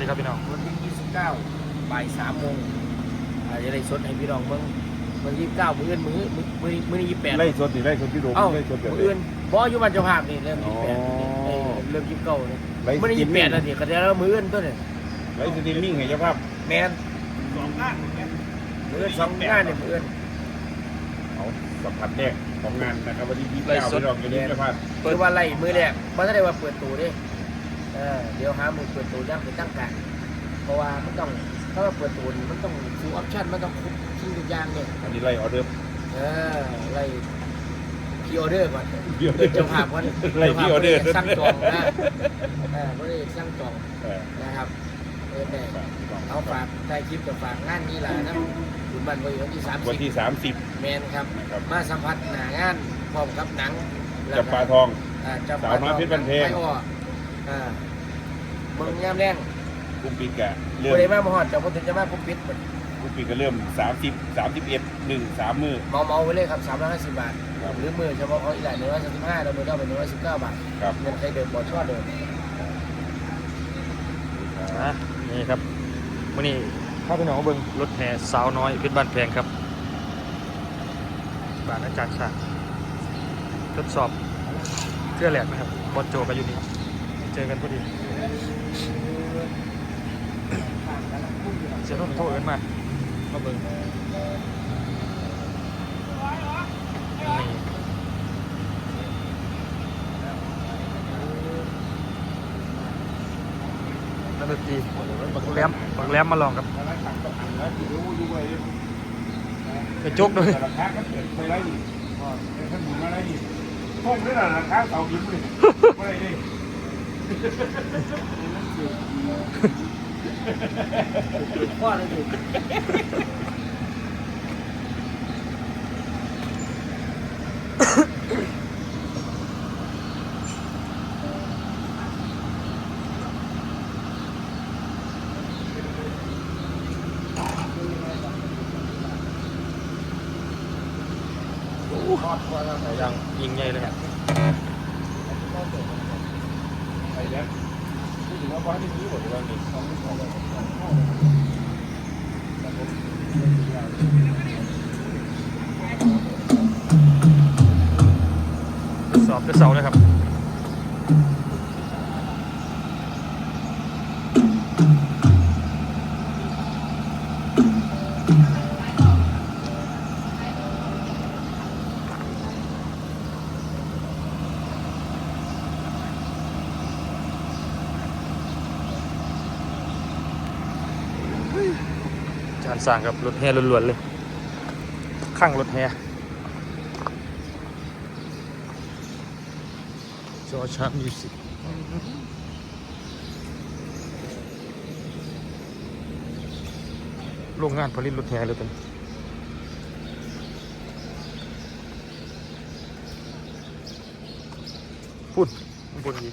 ดีครับพี่น้องวันที่ 29บ่าย3โมงอาจจะได้สดให้พี่น้องเบิ่งวันที่29มื้ออื่นมื้อมื้อมื้อมื้อนี้28ไล่สดนี่ไล่สดที่โรงเอ้าไล่สดแบบมื้อนี้ อื่นบ่อยู่บ้านเจ้าภาพนี่เริ่มอ๋อ28เอ้ยเริ่ม29นี่ไล่มื้อนี้สตรีมมิ่ง 28แล้วนี่ก็ได้แล้วมื้ออื่นตัวนี่ไล่สตรีมมิ่งให้เจ้าภาพแม่นสองงานมื้ออื่นสองงานนี่มื้ออื่น เอาสัมผัสแรกของงานนะครับวันที่ยี่สิบไล่เก้าสด พี่น้องอย่าลืมเจ้าภาพ คือว่าไล่มื้อแรกบ่ทันได้ว่าเปิดตัวเด้ เออเดี๋ยวหามื้อเปิดตัวยังเป็นตั้งการเพราะว่ามันต้องถ้าว่าเปิดตัวนี่มันต้องฟูลออปชั่นมันต้องครบทุกอย่างเนี่ยอันนี้ไล่ออเดอร์เออไล่พีออเดอร์ก่อนเดี๋ยวเจ้าภาพก่อนไล่พี่ออเดอร์จ้าภาพบ่ได้สั่งจองนะเออไม่ได้สั่งจองเออนะครับเออแต่เอาฝากใต้คลิปกับฝากงานนี้แหละนะคุณบันไว้วันที่สามวันสิบที่สามสิบแมนครับครับ มาสัมผัสหนางานพร้อมกับหนังแล้วจับก็ปลาทองอ่าจับสาวน้อยเพชรบันเพงไอ้อ้ออ่าเมืองยามแรงกุ้งปีกกะเริ่ผู้มใดมาบ่ฮอดเจ้าพ่อถึงจะมาคุมปิดบัดกุ้งปีกก็เริ่มสามสิบสามสิบเอ็ดหนึ่งสามมือ เมาเมาๆไว้เลยครับ350บาท ครับหรือมือเฉพาะเขาอีหลาย135แล้วมือเจ้าเป็น119บาทครับ เงินใครเดิมบ่ชอดเดิมนะนี่ครับวันนี้ข้าพี่น้องมาเบิ่งรถแห่สาวน้อยเพชรบ้านแพงครับบ้านอาจารย์ชาติทดสอบเครื่องแหลกนะครับบอลโจกันอยู่นี่เจอกันพอดีเสียนุ่นโทรเอินมามาเบิ่งนี่นักดนตรีบักแหลมบักแหลมมาลองครับไปจกด้วยราคาก็เกิดไปไรนี่เป็นขนุนอะไรนี่พงด้วยนะราคาเสายิ้มเลยไรนี่พ่อเลยดิ ยังยิงใหญ่เลยครับไอ้เนี่ย สอบด้วยเสาเลยครับ จานสั่งกับรถแห่ล้วนๆเลย ข้างรถแห่จอชามิวสิกโรงงานผลิตรถแห่เลยเป็นพูดบนนี้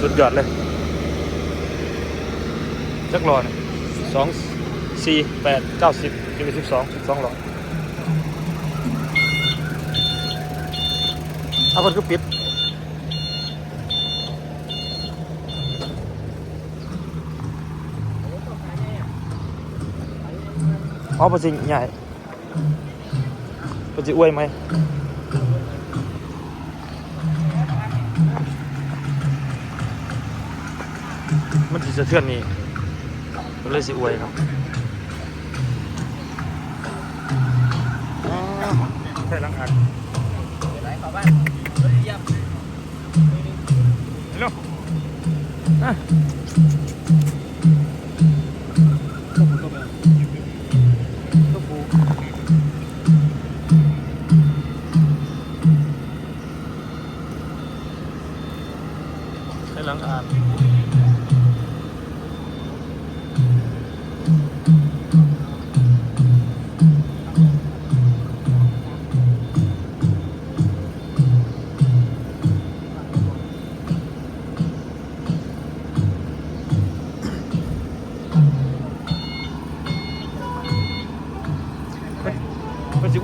สุดยอดเลยจักรอยสองสี่แปดเก้าสิบยี่สิบสองสิบสองหลอดเอาคนก็ปิดอ๋อปะสิใหญ่ปะสิอ้วยไหม มันสิสะเทือนนี่ก็เลยสิอวยครับอ๋อใช่หลังอัดไหนขอบ้านเยี่ยมฮัลโหลอะลูกปูใช่หลังอัดมัน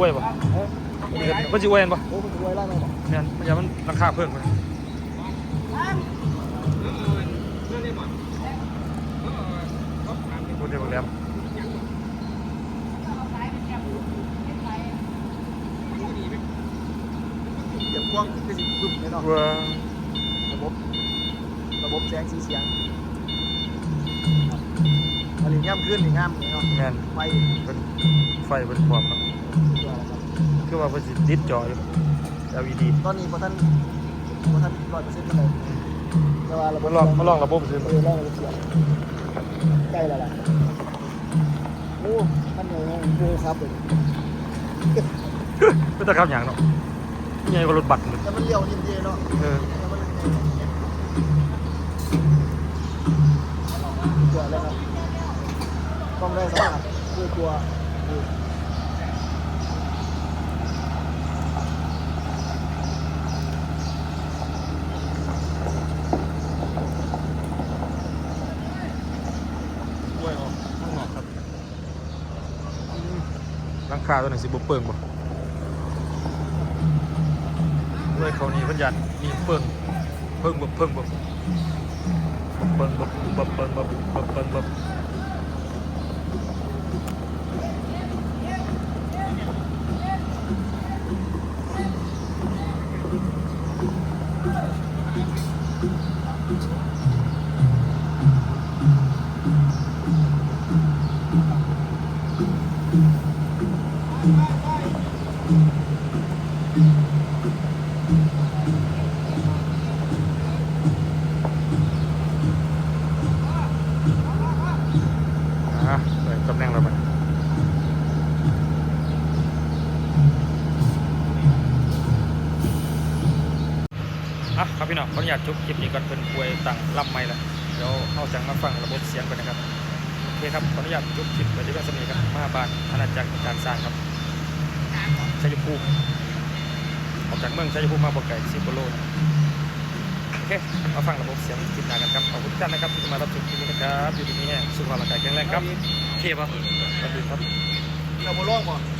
อวยป่ะมันสิอวยเห็นป่ะโอ้มันรวยแล้วไหมเนี่ยมันอย่ามันราคาเพิ่มไปพูดเดียวกันแล้วเดี๋ยวกว้างคือสิบึ้มแน่นอนว่าระบบระบบแสงสีเสียงอะไรงามขึ้นนี่งามเนาะแมนไฟเป็นไฟเป็นความครับ คือว่าเป็นสิติดจออยู่ LED ตอนนี้พอท่านพอท่านร้อยเปอร์เซ็นต์เลยแต่ว่าระบบมาลองมาลองระบบซื้อเออลองระบบเสียงใกล้แล้วล่ะโอ้ท่านใหญ่ยังโอ้ครับเลยก็จะขับอย่างเนาะใหญ่กว่ารถบัสเลยแต่มันเลี้ยวนิดเดียวเนาะเออแต่มันเกิดแล้วครับต้องได้สัมผัสด้วยตัวเอง อวยออกข้างนอกครับ หลังคาตัวไหนสิบ่เปิงบ่ด้วยเขานี่พันยันมีเปิงเพิ่งบ่เพิ่งบ่เปิงบ่เปิงบ่เปิงบ่อะใส่ อะครับพี่น้องขออนุญาตจบคลิปนี้ก่อนเป็นป่วยตั้งลำไม่ละเดี๋ยวเข้าจังมาฟังระบบเสียงกันนะครับโอเคครับขออนุญาตจบคลิปไปที่เพื่อนสมีครับมาบานอาณาจักรการสร้างครับ ชัยภูมิออกจากเมืองชัยภูมิมาบอกไก่ซิโกโลนะโอเค มาฟังระบบเสียงคลิปหน้ากันครับ ขอบคุณทุกท่านนะครับที่มารับชมคลิปนี้นะครับ อยู่ดีนี้แห้งสุขภาพร่างกายแข็งแรงครับโอเคป่ะสวัสดีครับเรามาล่องก่อนโอเค